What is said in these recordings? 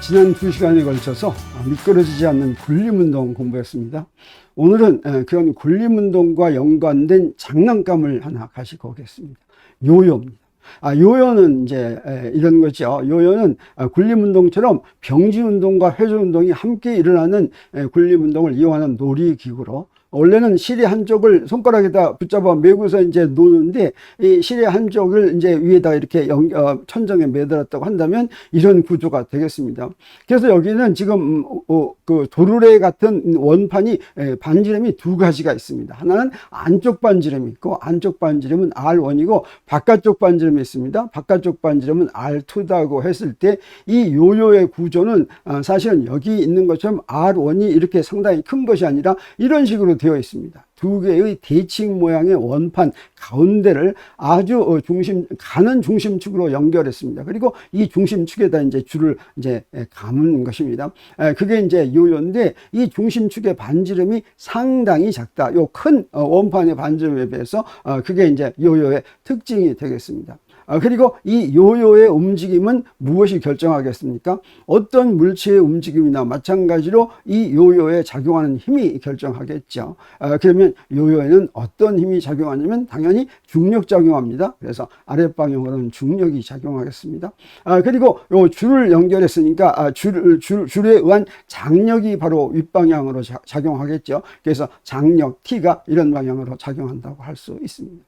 지난 두 시간에 걸쳐서 미끄러지지 않는 굴림운동 공부했습니다. 오늘은 에, 그런 굴림운동과 연관된 장난감을 하나 가지고 오겠습니다. 요요입니다. 아, 요요는 이제 에, 이런 거죠. 요요는 아, 굴림운동처럼 병지운동과 회전운동이 함께 일어나는 에, 굴림운동을 이용하는 놀이기구로 원래는 실의 한쪽을 손가락에다 붙잡아 메고서 이제 노는데 이 실의 한쪽을 이제 위에다 이렇게 연, 어, 천정에 매달았다고 한다면 이런 구조가 되겠습니다. 그래서 여기는 지금 어, 어, 그 도르래 같은 원판이 에, 반지름이 두 가지가 있습니다. 하나는 안쪽 반지름이 있고 안쪽 반지름은 R1이고 바깥쪽 반지름이 있습니다. 바깥쪽 반지름은 R2다고 했을 때 이 요요의 구조는 아, 사실은 여기 있는 것처럼 R1이 이렇게 상당히 큰 것이 아니라 이런 식으로 되어 있습니다. 두 개의 대칭 모양의 원판 가운데를 아주 어, 중심 가는 중심축으로 연결했습니다. 그리고 이 중심축에다 이제 줄을 이제 감은 것입니다. 에, 그게 이제 요요인데 이 중심축의 반지름이 상당히 작다. 요큰 어, 원판의 반지름에 비해서 어, 그게 이제 요요의 특징이 되겠습니다. 아, 그리고 이 요요의 움직임은 무엇이 결정하겠습니까? 어떤 물체의 움직임이나 마찬가지로 이 요요에 작용하는 힘이 결정하겠죠. 아, 그러면 요요에는 어떤 힘이 작용하냐면 당연히 중력 작용합니다. 그래서 아랫방향으로는 중력이 작용하겠습니다. 아, 그리고 요 줄을 연결했으니까 아, 줄, 줄, 줄에 의한 장력이 바로 윗방향으로 자, 작용하겠죠. 그래서 장력 T가 이런 방향으로 작용한다고 할 수 있습니다.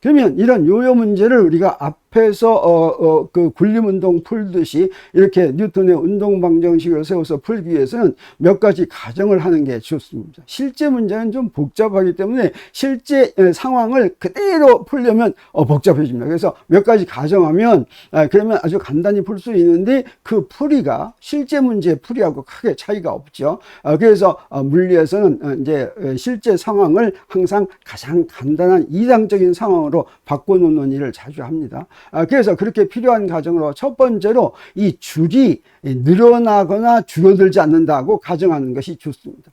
그러면 이런 요요 문제를 우리가 앞 에서 어, 어, 그 굴림운동 풀듯이 이렇게 뉴턴의 운동 방정식을 세워서 풀기 위해서는 몇 가지 가정을 하는 게 좋습니다. 실제 문제는 좀 복잡하기 때문에 실제 상황을 그대로 풀려면 어, 복잡해집니다. 그래서 몇 가지 가정하면 아, 그러면 아주 간단히 풀 수 있는데 그 풀이가 실제 문제의 풀이하고 크게 차이가 없죠. 아, 그래서 어, 물리에서는 어, 이제 실제 상황을 항상 가장 간단한 이상적인 상황으로 바꿔놓는 일을 자주 합니다. 아, 그래서 그렇게 필요한 가정으로 첫 번째로 이 줄이 늘어나거나 줄어들지 않는다고 가정하는 것이 좋습니다.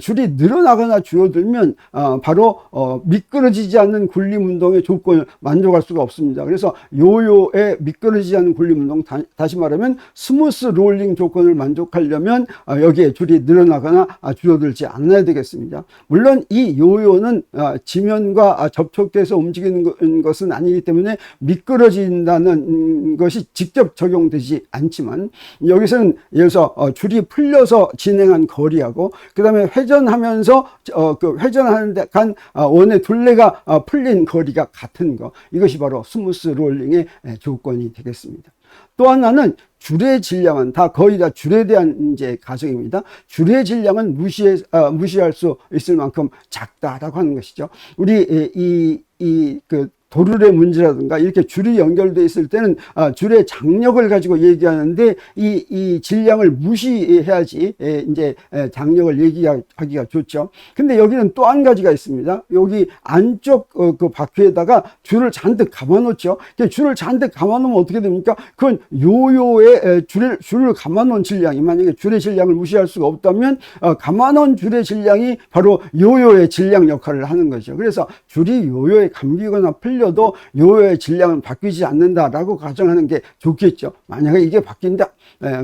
줄이 늘어나거나 줄어들면 어, 바로 어, 미끄러지지 않는 굴림 운동의 조건을 만족할 수가 없습니다. 그래서 요요의 미끄러지지 않는 굴림 운동 다시 말하면 스무스 롤링 조건을 만족하려면 어, 여기에 줄이 늘어나거나 아, 줄어들지 않아야 되겠습니다. 물론 이 요요는 지면과 접촉돼서 움직이는 것은 아니기 때문에 미끄러진다는 것이 직접 적용되지 않지만 여기서는 예를 들어서 줄이 풀려서 진행한 거리하고 그 다음 에 회전하면서 어, 그 회전하는데 간 어, 원의 둘레가 어, 풀린 거리가 같은 거 이것이 바로 스무스 롤링의 조건이 되겠습니다. 또 하나는 줄의 질량은 다 거의 다 줄에 대한 이제 가정입니다. 줄의 질량은 무시해 어, 무시할 수 있을 만큼 작다라고 하는 것이죠. 우리 이 이 그 도르의 문제라든가 이렇게 줄이 연결되어 있을 때는 아, 줄의 장력을 가지고 얘기하는데 이, 이 질량을 무시해야지 에, 이제 장력을 얘기하기가 좋죠. 근데 여기는 또 한 가지가 있습니다. 여기 안쪽 어, 그 바퀴에다가 줄을 잔뜩 감아놓죠. 줄을 잔뜩 감아놓으면 어떻게 됩니까? 그건 요요의 줄을, 줄을 감아놓은 질량이 만약에 줄의 질량을 무시할 수가 없다면 어, 감아놓은 줄의 질량이 바로 요요의 질량 역할을 하는 거죠. 그래서 줄이 요요에 감기거나 풀려 틀려도 요요의 질량은 바뀌지 않는다라고 가정하는 게 좋겠죠. 만약에 이게 바뀐다,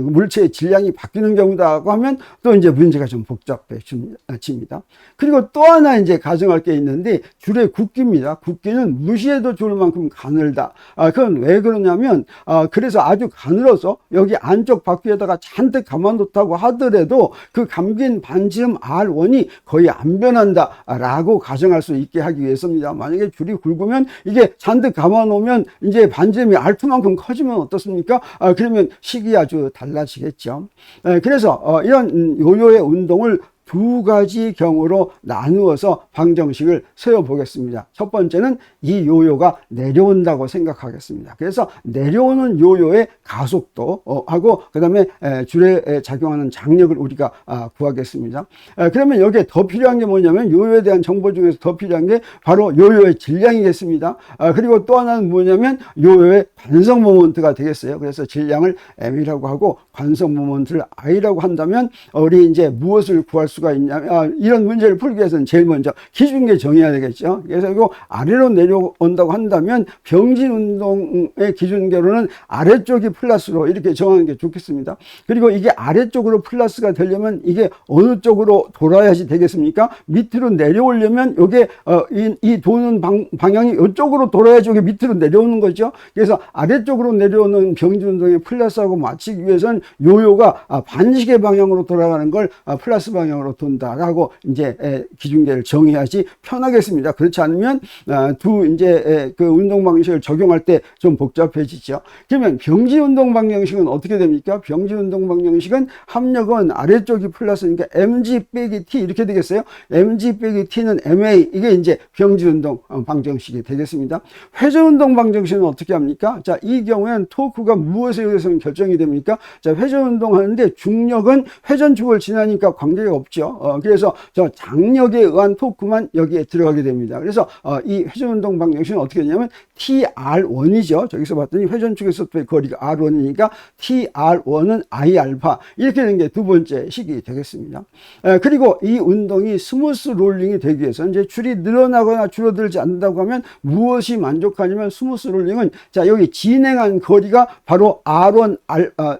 물체의 질량이 바뀌는 경우다고 하면 또 이제 문제가 좀 복잡해집니다. 그리고 또 하나 이제 가정할 게 있는데 줄의 굵기입니다. 굵기는 무시해도 좋을 만큼 가늘다. 아, 그건 왜 그러냐면, 아, 그래서 아주 가늘어서 여기 안쪽 바퀴에다가 잔뜩 감아놓다고 하더라도 그 감긴 반지름 R1이 거의 안 변한다라고 가정할 수 있게 하기 위해서입니다. 만약에 줄이 굵으면 이게 잔뜩 감아놓으면 이제 반지름이 알투만큼 커지면 어떻습니까? 아, 그러면 식이 아주 달라지겠죠. 에, 그래서 어, 이런 요요의 운동을 두 가지 경우로 나누어서 방정식을 세워 보겠습니다. 첫 번째는 이 요요가 내려온다고 생각하겠습니다. 그래서 내려오는 요요의 가속도 어, 하고 그 다음에 줄에 작용하는 장력을 우리가 아, 구하겠습니다. 그러면 여기에 더 필요한 게 뭐냐면 요요에 대한 정보 중에서 더 필요한 게 바로 요요의 질량이겠습니다. 아, 그리고 또 하나는 뭐냐면 요요의 관성 모먼트가 되겠어요. 그래서 질량을 m이라고 하고 관성 모먼트를 i라고 한다면 우리 이제 무엇을 구할 수 수가 있냐면 아, 이런 문제를 풀기 위해서는 제일 먼저 기준계 정해야 되겠죠. 그래서 이거 아래로 내려온다고 한다면 병진 운동의 기준계로는 아래쪽이 플러스로 이렇게 정하는 게 좋겠습니다. 그리고 이게 아래쪽으로 플러스가 되려면 이게 어느 쪽으로 돌아야지 되겠습니까? 밑으로 내려오려면 이게 어, 이, 이 도는 방, 방향이 이쪽으로 돌아야지 이게 밑으로 내려오는 거죠. 그래서 아래쪽으로 내려오는 병진 운동의 플러스하고 맞추기 위해서는 요요가 아, 반시계 방향으로 돌아가는 걸 아, 플러스 방향으로 돈다라고 이제 에, 기준계를 정해야지 편하겠습니다. 그렇지 않으면 아, 두 이제 에, 그 운동 방식을 적용할 때 좀 복잡해지죠. 그러면 병지 운동 방정식은 어떻게 됩니까? 병지 운동 방정식은 합력은 아래쪽이 플러스니까 mg 빼기 t 이렇게 되겠어요. mg 빼기 t는 ma 이게 이제 병지 운동 어, 방정식이 되겠습니다. 회전 운동 방정식은 어떻게 합니까? 자, 이 경우에는 토크가 무엇에 의해서 결정이 됩니까? 자, 회전 운동 하는데 중력은 회전축을 지나니까 관계가 없죠. 어, 그래서 저 장력에 의한 토크만 여기에 들어가게 됩니다. 그래서 어, 이 회전 운동 방정식은 어떻게 되냐면 TR1이죠. 저기서 봤더니 회전 축에서부터의 거리가 R1이니까 TR1은 I 알파 이렇게 된게두 번째 식이 되겠습니다. 에, 그리고 이 운동이 스무스 롤링이 되기 위해서 이제 줄이 늘어나거나 줄어들지 않는다고 하면 무엇이 만족하냐면 스무스 롤링은 자 여기 진행한 거리가 바로 R1 알, 아,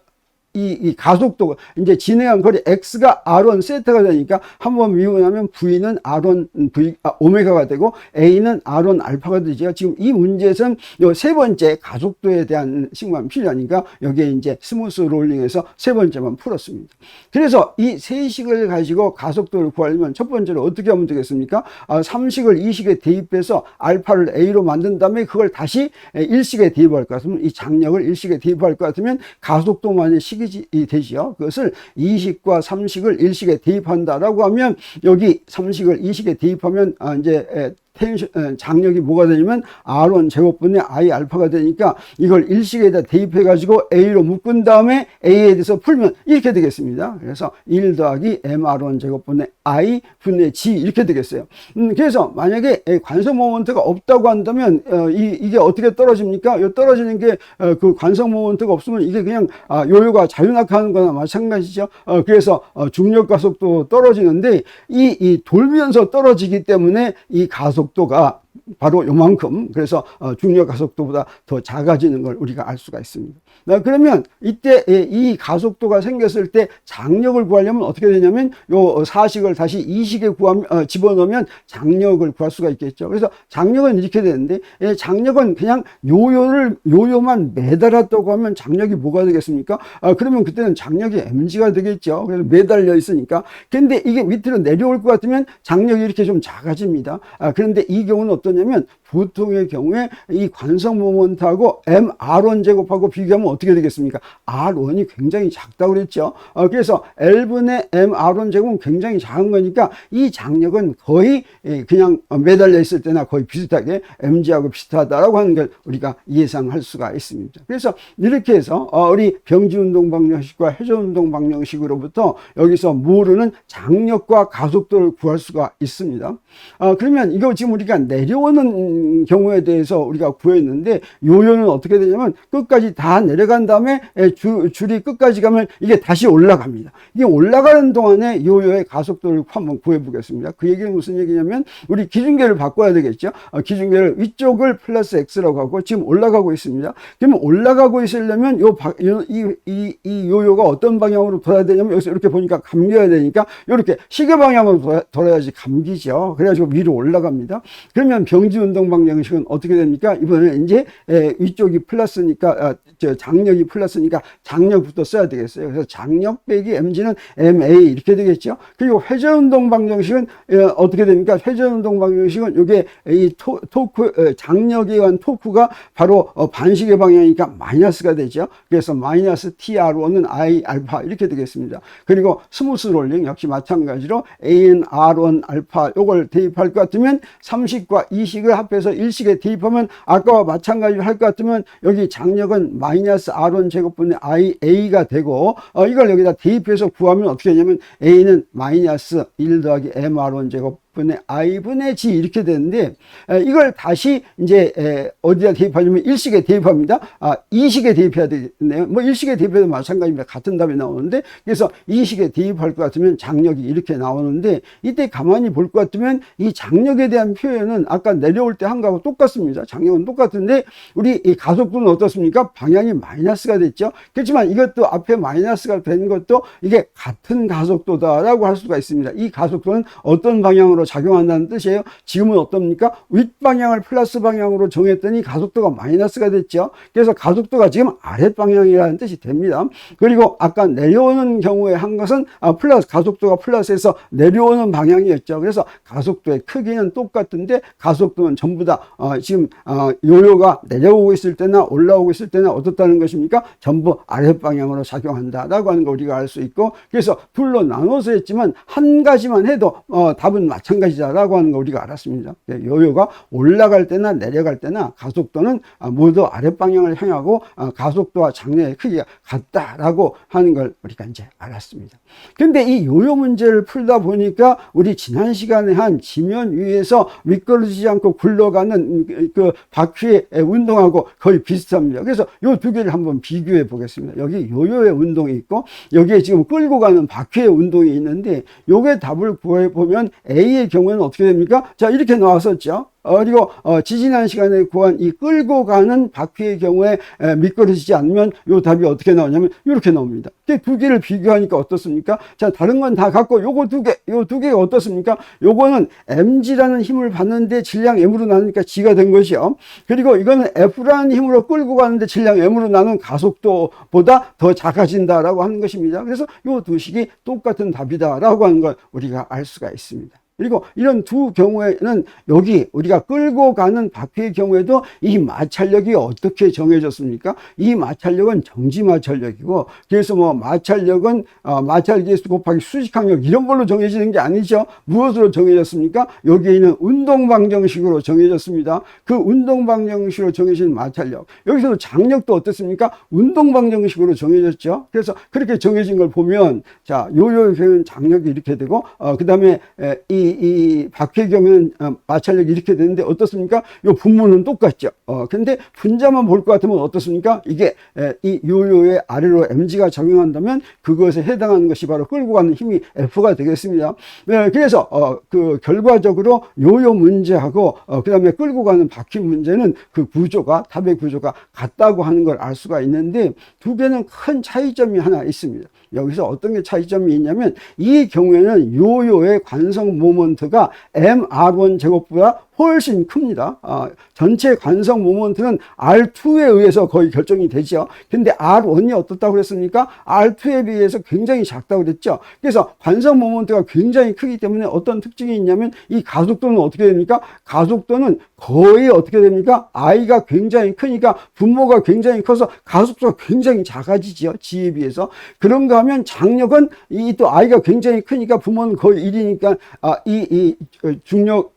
이, 이 가속도가 이제 진행한 거리 x가 r1 세타가 되니까 한번 미분하면 v는 r1 v 아, 오메가가 되고 a는 r1 알파가 되죠. 지금 이 문제에서는 요세 번째 가속도에 대한 식만 필요하니까 여기에 이제 스무스 롤링에서 세 번째만 풀었습니다. 그래서 이 세 식을 가지고 가속도를 구하려면 첫 번째로 어떻게 하면 되겠습니까? 아, 3식을 2식에 대입해서 알파를 a로 만든 다음에 그걸 다시 1식에 대입할 것 같으면 이 장력을 1식에 대입할 것 같으면 가속도만의 식이 되지요. 그것을 2식과 3식을 1식에 대입한다라고 하면 여기 3식을 2식에 대입하면 아, 이제 텐션, 어, 장력이 뭐가 되냐면 R1 제곱분의 I 알파가 되니까 이걸 일식에다 대입해 가지고 A로 묶은 다음에 A에 대해서 풀면 이렇게 되겠습니다. 그래서 1 더하기 MR1 제곱분의 I 분의 G 이렇게 되겠어요. 음, 그래서 만약에 관성 모먼트가 없다고 한다면 어, 이, 이게 어떻게 떨어집니까? 요 떨어지는 게그 어, 관성 모먼트가 없으면 이게 그냥 아, 요요가 자유낙하는 거나 마찬가지죠. 어, 그래서 어, 중력 가속도 떨어지는데 이, 이 돌면서 떨어지기 때문에 이 가속 속도가 바로 요만큼 그래서 어, 중력 가속도보다 더 작아지는 걸 우리가 알 수가 있습니다. 그러면 이때 이 가속도가 생겼을 때 장력을 구하려면 어떻게 되냐면 요 사식을 다시 이식에 구하면 어, 집어넣으면 장력을 구할 수가 있겠죠. 그래서 장력은 이렇게 되는데 장력은 그냥 요요를 요요만 매달았다고 하면 장력이 뭐가 되겠습니까? 아, 그러면 그때는 장력이 mg가 되겠죠. 그래서 매달려 있으니까. 근데 이게 밑으로 내려올 것 같으면 장력이 이렇게 좀 작아집니다. 아, 그런데 이 경우는 어 떠냐면 보통의 경우에 이 관성 모먼트하고 mr1 제곱하고 비교하면 어떻게 되겠습니까? r1이 굉장히 작다고 그랬죠. 어, 그래서 L분의 mr1 제곱은 굉장히 작은 거니까 이 장력은 거의 예, 그냥 매달려 있을 때나 거의 비슷하게 mg하고 비슷하다라고 하는 걸 우리가 예상할 수가 있습니다. 그래서 이렇게 해서 어, 우리 병지 운동 방정식과 회전 운동 방정식으로부터 여기서 모르는 장력과 가속도를 구할 수가 있습니다. 어, 그러면 이거 지금 우리가 내려 오는 경우에 대해서 우리가 구했는데 요요는 어떻게 되냐면 끝까지 다 내려간 다음에 줄, 줄이 끝까지 가면 이게 다시 올라갑니다. 이게 올라가는 동안에 요요의 가속도를 한번 구해 보겠습니다. 그 얘기는 무슨 얘기냐면 우리 기준계를 바꿔야 되겠죠. 어, 기준계를 위쪽을 플러스 x라고 하고 지금 올라가고 있습니다. 그러면 올라가고 있으려면 요, 이, 이, 이 요요가 어떤 방향으로 돌아야 되냐면 여기서 이렇게 보니까 감겨야 되니까 이렇게 시계 방향으로 돌아야지 감기죠. 그래가지고 위로 올라갑니다. 그러면 병지 운동 방정식은 어떻게 됩니까? 이번에 이제 위쪽이 플러스니까 아, 저 장력이 플러스니까 장력부터 써야 되겠어요. 그래서 장력 빼기 mg는 ma 이렇게 되겠죠. 그리고 회전 운동 방정식은 어떻게 됩니까? 회전 운동 방정식은 이게 이 토, 토크 장력에 의한 토크가 바로 어, 반시계 방향이니까 마이너스가 되죠. 그래서 마이너스 tr는 i 알파 이렇게 되겠습니다. 그리고 스무스 롤링 역시 마찬가지로 an r1 알파 요걸 대입할 것 같으면 30과 20을 합해 앞에서 일식에 대입하면 아까와 마찬가지로 할 것 같으면 여기 장력은 마이너스 R1 제곱분의 IA가 되고 어, 이걸 여기다 대입해서 구하면 어떻게 되냐면 A는 마이너스 1 더하기 MR1 제곱 분의 I분의 G 이렇게 되는데 에, 이걸 다시 이제 에, 어디다 대입하냐면 일식에 대입합니다. 아, 이식에 대입해야 되겠네요. 뭐 일식에 대입해도 마찬가지입니다. 같은 답이 나오는데 그래서 이식에 대입할 것 같으면 장력이 이렇게 나오는데 이때 가만히 볼 것 같으면 이 장력에 대한 표현은 아까 내려올 때 한 거하고 똑같습니다. 장력은 똑같은데 우리 이 가속도는 어떻습니까? 방향이 마이너스가 됐죠. 그렇지만 이것도 앞에 마이너스가 된 것도 이게 같은 가속도다라고 할 수가 있습니다. 이 가속도는 어떤 방향으로 작용한다는 뜻이에요. 지금은 어떻습니까? 윗방향을 플러스 방향으로 정했더니 가속도가 마이너스가 됐죠. 그래서 가속도가 지금 아랫 방향이라는 뜻이 됩니다. 그리고 아까 내려오는 경우에 한 것은 아, 플러스 가속도가 플러스에서 내려오는 방향이었죠. 그래서 가속도의 크기는 똑같은데 가속도는 전부 다 어, 지금 어, 요요가 내려오고 있을 때나 올라오고 있을 때나 어떻다는 것입니까? 전부 아랫 방향으로 작용한다라고 하는 걸 우리가 알 수 있고 그래서 둘로 나눠서 했지만 한 가지만 해도 어, 답은 마찬가지 다라고 하는 걸 우리가 알았습니다. 예, 요요가 올라갈 때나 내려갈 때나 가속도는 아, 모두 아랫 방향을 향하고 아, 가속도와 장력의 크기가 같다라고 하는 걸 우리가 이제 알았습니다. 근데 이 요요 문제를 풀다 보니까 우리 지난 시간에 한 지면 위에서 미끄러지지 않고 굴러가는 그 바퀴의 운동하고 거의 비슷합니다. 그래서 요 두 개를 한번 비교해 보겠습니다. 여기 요요의 운동이 있고 여기에 지금 끌고 가는 바퀴의 운동이 있는데 요게 답을 구해 보면 A의 경우에는 어떻게 됩니까? 자, 이렇게 나왔었죠. 어, 그리고 어, 지지난 시간에 구한 이 끌고 가는 바퀴의 경우에 에, 미끄러지지 않으면 요 답이 어떻게 나오냐면 이렇게 나옵니다. 이두 개를 비교하니까 어떻습니까? 자, 다른 건 다 갖고 요거 두 개, 요 두 개가 어떻습니까? 요거는 mg라는 힘을 받는데 질량 m으로 나누니까 g가 된 것이요. 그리고 이거는 f라는 힘으로 끌고 가는데 질량 m으로 나눈 가속도보다 더 작아진다라고 하는 것입니다. 그래서 요 두 식이 똑같은 답이다라고 하는 걸 우리가 알 수가 있습니다. 그리고 이런 두 경우에는 여기 우리가 끌고 가는 바퀴의 경우에도 이 마찰력이 어떻게 정해졌습니까? 이 마찰력은 정지 마찰력이고 그래서 뭐 마찰력은 어, 마찰계수 곱하기 수직항력 이런 걸로 정해지는 게 아니죠. 무엇으로 정해졌습니까? 여기에 있는 운동 방정식으로 정해졌습니다. 그 운동 방정식으로 정해진 마찰력. 여기서도 장력도 어떻습니까? 운동 방정식으로 정해졌죠. 그래서 그렇게 정해진 걸 보면 자 요요의 경우는 장력이 이렇게 되고 어, 그 다음에 이이 바퀴의 경우는 어, 마찰력이 이렇게 되는데 어떻습니까? 요 분모는 똑같죠. 어, 근데 분자만 볼 것 같으면 어떻습니까? 이게 에, 이 요요의 아래로 mg가 작용한다면 그것에 해당하는 것이 바로 끌고 가는 힘이 F가 되겠습니다. 네, 그래서 어, 그 결과적으로 요요 문제하고 어, 그 다음에 끌고 가는 바퀴 문제는 그 구조가 답의 구조가 같다고 하는 걸 알 수가 있는데 두 개는 큰 차이점이 하나 있습니다. 여기서 어떤 게 차이점이 있냐면 이 경우에는 요요의 관성 모먼트가 mr1 제곱보다 훨씬 큽니다. 아, 전체 관성 모먼트는 R2에 의해서 거의 결정이 되죠. 근데 R1이 어떻다고 그랬습니까? R2에 비해서 굉장히 작다고 그랬죠. 그래서 관성 모먼트가 굉장히 크기 때문에 어떤 특징이 있냐면 이 가속도는 어떻게 됩니까? 가속도는 거의 어떻게 됩니까? I가 굉장히 크니까 분모가 굉장히 커서 가속도가 굉장히 작아지죠. G에 비해서. 그런가 하면 장력은 이또 I가 굉장히 크니까 분모는 거의 1이니까 아, 이, 이 어, 중력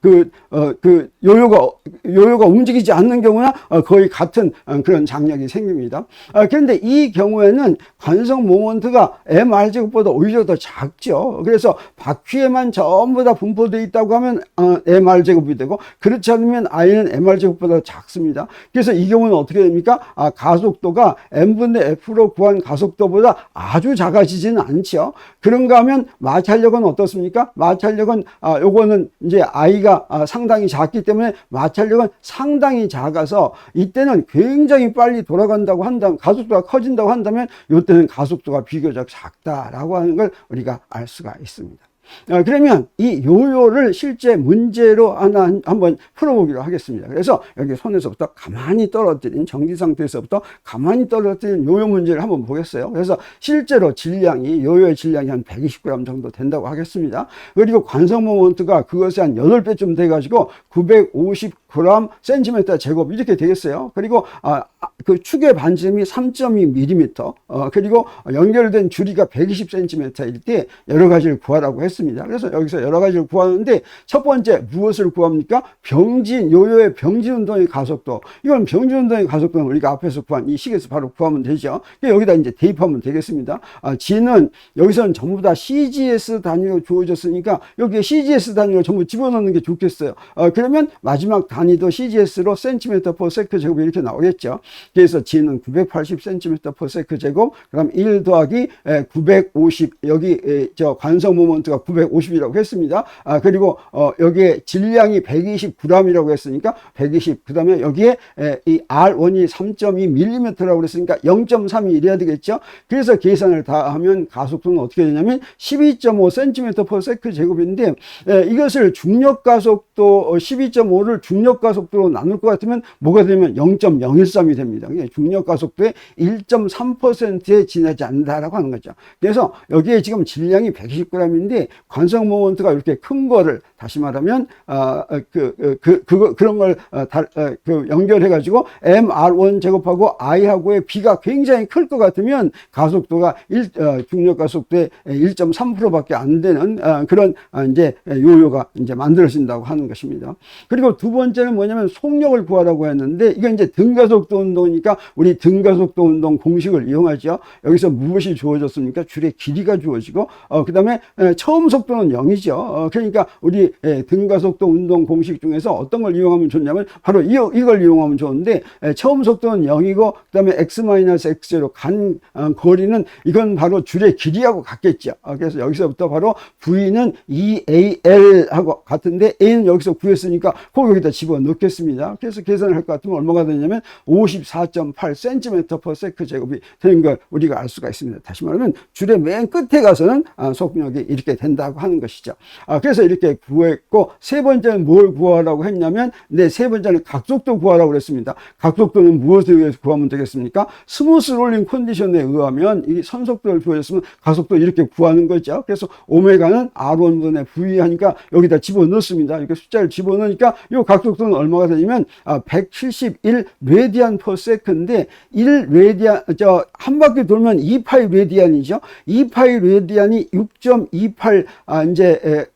그, 어, 그, 요요가, 요요가 움직이지 않는 경우나 어, 거의 같은 어, 그런 장력이 생깁니다. 아, 그런데 이 경우에는 관성 모먼트가 MR제곱보다 오히려 더 작죠. 그래서 바퀴에만 전부 다 분포되어 있다고 하면 어, MR제곱이 되고, 그렇지 않으면 I는 MR제곱보다 작습니다. 그래서 이 경우는 어떻게 됩니까? 아, 가속도가 M분의 F로 구한 가속도보다 아주 작아지지는 않죠. 그런가 하면 마찰력은 어떻습니까? 마찰력은, 아, 요거는 이제 I가 아, 상당히 작기 때문에 마찰력은 상당히 작아서 이때는 굉장히 빨리 돌아간다고 한다면 가속도가 커진다고 한다면 이때는 가속도가 비교적 작다라고 하는 걸 우리가 알 수가 있습니다. 어, 그러면 이 요요를 실제 문제로 하나 한번 풀어보기로 하겠습니다. 그래서 여기 손에서부터 가만히 떨어뜨린 정지 상태에서부터 가만히 떨어뜨린 요요 문제를 한번 보겠어요. 그래서 실제로 질량이 요요의 질량이 한 120g 정도 된다고 하겠습니다. 그리고 관성 모먼트가 그것의 한 8배쯤 돼가지고 950 그람 센티미터 제곱 이렇게 되겠어요. 그리고 아, 아, 그 축의 반지름이 3.2mm 어, 그리고 연결된 줄이가 120cm일 때 여러 가지를 구하라고 했습니다. 그래서 여기서 여러 가지를 구하는데 첫 번째 무엇을 구합니까? 병진 요요의 병진 운동의 가속도. 이건 병진 운동의 가속도는 우리가 앞에서 구한 이 식에서 바로 구하면 되죠. 여기다 이제 대입하면 되겠습니다. 아, G는 여기서는 전부 다 CGS 단위로 주어졌으니까 여기에 CGS 단위를 전부 집어넣는 게 좋겠어요. 어, 그러면 마지막 단 위도 CGS로 cm per sec 제곱 이렇게 나오겠죠. 그래서 G는 980 cm per sec 제곱, 그럼 1 더하기 950 여기 에, 저 관성 모먼트가 950이라고 했습니다. 아 그리고 어, 여기에 질량이 129g이라고 했으니까 120. 그 다음에 여기에 에, 이 R1이 3.2mm라고 그랬으니까 0.3이 이래야 되겠죠. 그래서 계산을 다 하면 가속도는 어떻게 되냐면 12.5cm per sec 제곱인데 에, 이것을 중력 가속도 12.5를 중력 가속도로 나눌 것 같으면 뭐가 되면 0.013이 됩니다. 중력 가속도의 1.3%에 지나지 않는다라고 하는 거죠. 그래서 여기에 지금 질량이 120g인데 관성 모먼트가 이렇게 큰 거를 다시 말하면 어그 그, 그, 그, 그런 걸 어, 다, 어, 그 연결해 가지고 mr1 제곱하고 i하고의 비가 굉장히 클 것 같으면 가속도가 1, 어, 중력 가속도의 1.3%밖에 안 되는 어, 그런 어, 이제 요요가 이제 만들어진다고 하는 것입니다. 그리고 두 번째 는 뭐냐면 속력을 구하라고 했는데 이게 이제 등가속도 운동이니까 우리 등가속도 운동 공식을 이용하죠. 여기서 무엇이 주어졌습니까? 줄의 길이가 주어지고 어, 그 다음에 에, 처음 속도는 0이죠. 어, 그러니까 우리 에, 등가속도 운동 공식 중에서 어떤 걸 이용하면 좋냐면 바로 이, 이걸 이용하면 좋은데 에, 처음 속도는 0이고 그 다음에 x-x제로 간 어, 거리는 이건 바로 줄의 길이하고 같겠죠. 어, 그래서 여기서부터 바로 v는 2al하고 같은데 a는 여기서 구했으니까 꼭 여기다 집어 넣겠습니다. 그래서 계산을 할 것 같으면 얼마가 되냐면 54.8cm per sec 제곱이 되는 걸 우리가 알 수가 있습니다. 다시 말하면 줄의 맨 끝에 가서는 아, 속력이 이렇게 된다고 하는 것이죠. 아, 그래서 이렇게 구했고 세 번째는 뭘 구하라고 했냐면 네, 세 번째는 각속도 구하라고 그랬습니다. 각속도는 무엇에 의해서 구하면 되겠습니까? 스무스 롤링 컨디션에 의하면 이 선속도를 구했으면 가속도 이렇게 구하는 거죠. 그래서 오메가는 R1분의 V 하니까 여기다 집어넣습니다. 이렇게 숫자를 집어넣으니까 이 각속도 는 얼마가 되냐면 아, 171 레디안 퍼 세컨데 1 레디안 저 한 바퀴 돌면 2파이 레디안이죠. 2파이 레디안이 6.28 아, 이제 에,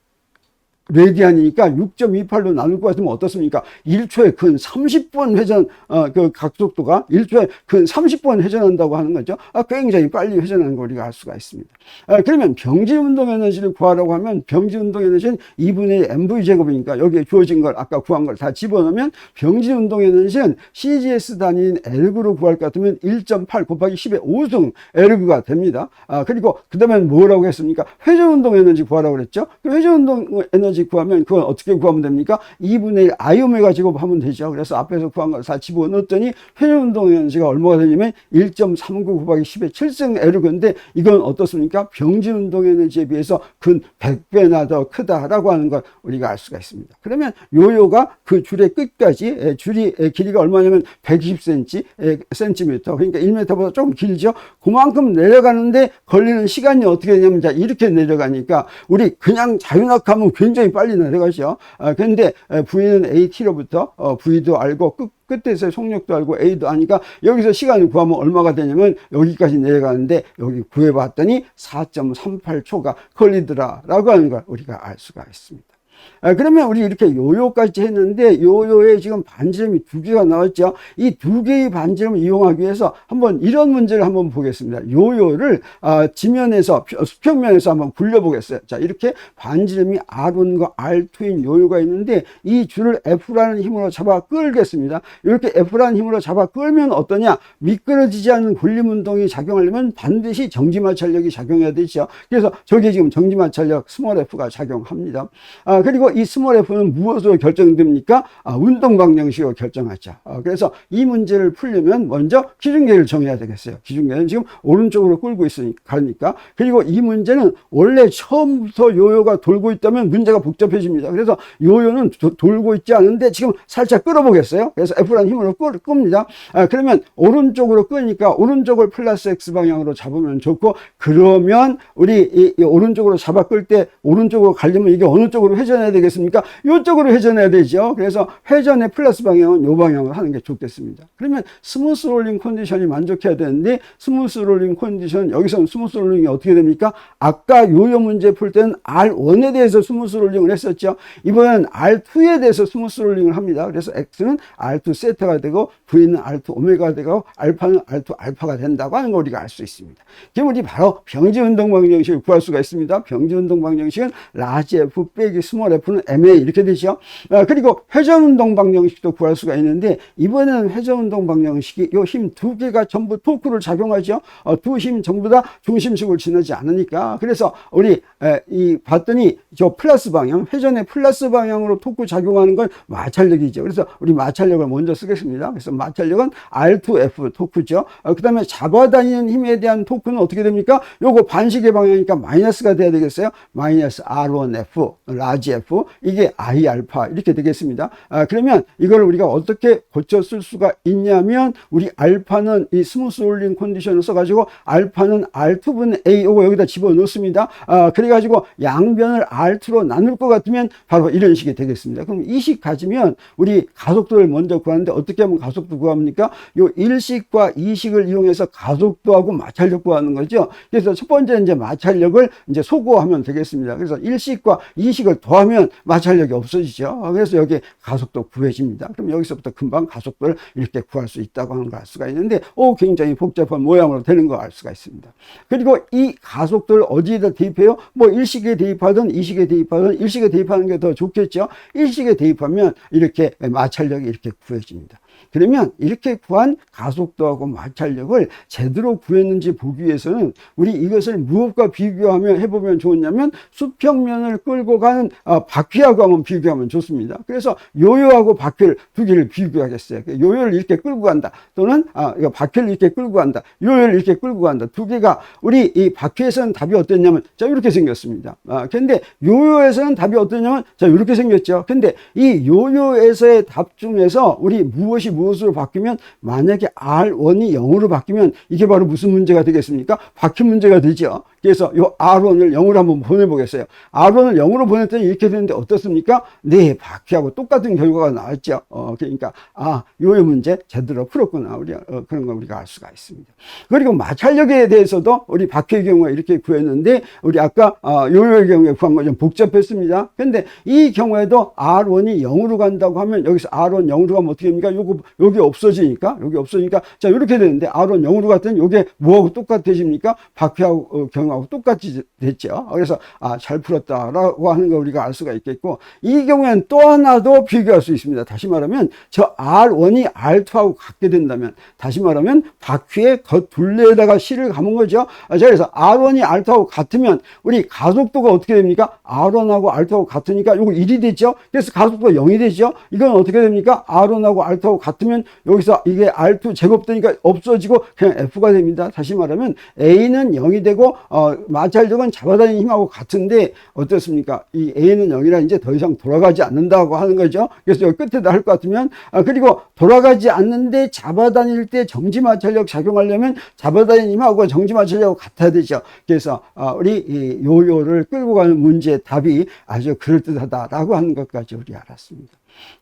레디안이니까 6.28로 나눌 것 같으면 어떻습니까? 1초에 근 30번 회전, 어, 그 각속도가 1초에 근 30번 회전한다고 하는 거죠. 아, 굉장히 빨리 회전하는 걸 우리가 알 수가 있습니다. 아, 그러면 병지 운동 에너지를 구하라고 하면 병지 운동 에너지는 2분의 mv 제곱이니까 여기에 주어진 걸 아까 구한 걸 다 집어넣으면 병지 운동 에너지는 CGS 단위인 L구로 구할 것 같으면 1.8 곱하기 10의 5승 L구가 됩니다. 아, 그리고 그 다음에 뭐라고 했습니까? 회전 운동 에너지 구하라고 그랬죠? 그 회전 운동 에너지 에너지 구하면 그건 어떻게 구하면 됩니까? 2분의 1 아이오메가 제곱하면 되죠. 그래서 앞에서 구한 걸 다 집어넣었더니 회전운동 에너지가 얼마가 되냐면 1.39 곱하기 10의 7승 L근데 이건 어떻습니까? 병진운동 에너지에 비해서 근 100배나 더 크다라고 하는 걸 우리가 알 수가 있습니다. 그러면 요요가 그 줄의 끝까지 줄이 길이가 얼마냐면 120cm 센티미터 그러니까 1m보다 조금 길죠. 그만큼 내려가는데 걸리는 시간이 어떻게 되냐면 자 이렇게 내려가니까 우리 그냥 자유낙하면 굉장히 빨리 내려가죠. 아, 근데 V는 AT로부터 어, V도 알고 끝, 끝에서 속력도 알고 A도 아니까 여기서 시간을 구하면 얼마가 되냐면 여기까지 내려가는데 여기 구해봤더니 4.38초가 걸리더라라고 하는 걸 우리가 알 수가 있습니다. 아, 그러면 우리 이렇게 요요까지 했는데 요요에 지금 반지름이 두 개가 나왔죠. 이 두 개의 반지름을 이용하기 위해서 한번 이런 문제를 한번 보겠습니다. 요요를 아, 지면에서 수평면에서 한번 굴려 보겠어요. 자 이렇게 반지름이 R1과 R2인 요요가 있는데 이 줄을 F라는 힘으로 잡아 끌겠습니다. 이렇게 F라는 힘으로 잡아 끌면 어떠냐? 미끄러지지 않는 굴림 운동이 작용하려면 반드시 정지마찰력이 작용해야 되죠. 그래서 저게 지금 정지마찰력 스몰 F가 작용합니다. 아, 그 리고 이 스몰 F는 무엇으로 결정됩니까? 아, 운동 방정식으로 결정하죠. 아, 그래서 이 문제를 풀려면 먼저 기준계를 정해야 되겠어요. 기준계는 지금 오른쪽으로 끌고 있으니까. 가니까. 그리고 이 문제는 원래 처음부터 요요가 돌고 있다면 문제가 복잡해집니다. 그래서 요요는 도, 돌고 있지 않은데 지금 살짝 끌어보겠어요. 그래서 F라는 힘으로 끌, 끕니다. 아, 그러면 오른쪽으로 끄니까 오른쪽을 플러스 X 방향으로 잡으면 좋고 그러면 우리 이, 이 오른쪽으로 잡아 끌 때 오른쪽으로 가려면 이게 어느 쪽으로 회전 회전해야 되겠습니까? 이쪽으로 회전해야 되죠. 그래서 회전의 플러스 방향은 이 방향으로 하는 게 좋겠습니다. 그러면 스무스 롤링 컨디션이 만족해야 되는데 스무스 롤링 컨디션 여기서는 스무스 롤링이 어떻게 됩니까? 아까 요요 문제 풀 때는 R1에 대해서 스무스 롤링을 했었죠. 이번엔 R2에 대해서 스무스 롤링을 합니다. 그래서 X는 R2 세타가 되고 V는 R2 오메가가 되고 알파는 R2 알파가 된다고 하는 걸 우리가 알 수 있습니다. 우리 바로 병지 운동 방정식을 구할 수가 있습니다. 병지 운동 방정식은 라지 F 빼기 스몰 F는 MA 이렇게 되죠. 아, 그리고 회전 운동 방정식도 구할 수가 있는데 이번에는 회전 운동 방정식이 요 힘 두 개가 전부 토크를 작용하죠. 어, 두힘 전부 다 중심축을 지나지 않으니까 그래서 우리 에, 이 봤더니 저 플러스 방향 회전의 플러스 방향으로 토크 작용하는 건 마찰력이죠. 그래서 우리 마찰력을 먼저 쓰겠습니다. 그래서 마찰력은 R2F 토크죠. 어, 그다음에 잡아다니는 힘에 대한 토크는 어떻게 됩니까? 요거 반시계 방향이니까 마이너스가 돼야 되겠어요. 마이너스 R1F, 라지 F 이게 I 알파 이렇게 되겠습니다. 아, 그러면 이걸 우리가 어떻게 고쳐 쓸 수가 있냐면 우리 알파는 이 스무스 롤링 컨디션을 써가지고 알파는 R2분의 A 요거 여기다 집어넣습니다. 아, 그래가지고 양변을 R2로 나눌 것 같으면 바로 이런 식이 되겠습니다. 그럼 이식 가지면 우리 가속도를 먼저 구하는데 어떻게 하면 가속도 구합니까? 요 1식과 2식을 이용해서 가속도하고 마찰력 구하는 거죠. 그래서 첫 번째 이제 마찰력을 이제 소거하면 되겠습니다. 그래서 1식과 2식을 더하면 마찰력이 없어지죠. 그래서 여기 가속도 구해집니다. 그럼 여기서부터 금방 가속도를 이렇게 구할 수 있다고 하는 걸 알 수가 있는데, 오, 굉장히 복잡한 모양으로 되는 걸 알 수가 있습니다. 그리고 이 가속도를 어디에다 대입해요? 뭐 1식에 대입하든 2식에 대입하든 1식에 대입하는 게 더 좋겠죠. 1식에 대입하면 이렇게 마찰력이 이렇게 구해집니다. 그러면 이렇게 구한 가속도하고 마찰력을 제대로 구했는지 보기 위해서는 우리 이것을 무엇과 비교하면 해보면 좋냐면 수평면을 끌고 가는 아, 바퀴하고 한번 비교하면 좋습니다. 그래서 요요하고 바퀴를 두 개를 비교하겠어요. 요요를 이렇게 끌고 간다. 또는 아, 이거 바퀴를 이렇게 끌고 간다. 요요를 이렇게 끌고 간다. 두 개가 우리 이 바퀴에서는 답이 어땠냐면 자 이렇게 생겼습니다. 아, 근데 요요에서는 답이 어떠냐면 자 이렇게 생겼죠. 근데 이 요요에서의 답 중에서 우리 무엇이 무엇으로 바뀌면 만약에 R1이 0으로 바뀌면 이게 바로 무슨 문제가 되겠습니까? 바퀴 문제가 되죠. 그래서 요 R1을 0으로 한번 보내보겠어요. R1을 0으로 보냈더니 이렇게 되는데 어떻습니까? 네, 바퀴하고 똑같은 결과가 나왔죠. 어, 그러니까, 아, 요요 문제 제대로 풀었구나. 우리, 어, 그런 걸 우리가 알 수가 있습니다. 그리고 마찰력에 대해서도 우리 바퀴의 경우에 이렇게 구했는데, 우리 아까, 어, 요요의 경우에 구한 거좀 복잡했습니다. 근데 이 경우에도 R1이 0으로 간다고 하면 여기서 R1 0으로 가면 어떻게 됩니까? 요거, 여기 없어지니까, 여기 없어지니까, 자, 이렇게 되는데 R1 0으로 갔더니 요게 뭐하고 똑같아집니까? 바퀴하고 어, 경우 하고 똑같이 됐죠. 그래서, 아, 잘 풀었다라고 하는 걸 우리가 알 수가 있겠고, 이 경우에는 또 하나 더 비교할 수 있습니다. 다시 말하면, 저 R1이 R2하고 같게 된다면, 다시 말하면, 바퀴의 겉 둘레에다가 실을 감은 거죠. 아, 자, 그래서 R1이 R2하고 같으면, 우리 가속도가 어떻게 됩니까? R1하고 R2하고 같으니까 요거 1이 되죠. 그래서 가속도가 0이 되죠. 이건 어떻게 됩니까? R1하고 R2하고 같으면 여기서 이게 R2 제곱되니까 없어지고 그냥 F가 됩니다. 다시 말하면 A는 0이 되고 어, 마찰력은 잡아다니는 힘하고 같은데 어떻습니까? 이 A는 0이라 이제 더 이상 돌아가지 않는다고 하는 거죠. 그래서 여기 끝에다 할 것 같으면 아, 그리고 돌아가지 않는데 잡아다닐 때 정지 마찰력 작용하려면 잡아다니는 힘하고 정지 마찰력하고 같아야 되죠. 그래서 아, 우리 이 요요를 끌고 가는 문제의 답이 아주 그럴듯하다라고 하는 것까지 우리 알았습니다.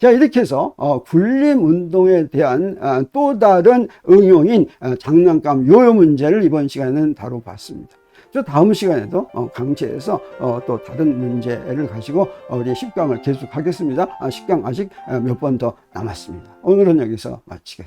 자 이렇게 해서 어, 굴림 운동에 대한 아, 또 다른 응용인 아, 장난감 요요 문제를 이번 시간에는 다뤄봤습니다. 저 다음 시간에도 어, 강체에서 어, 또 다른 문제를 가지고 어, 우리 10강을 계속하겠습니다. 아, 10강 아직 몇 번 더 남았습니다. 오늘은 여기서 마치겠습니다.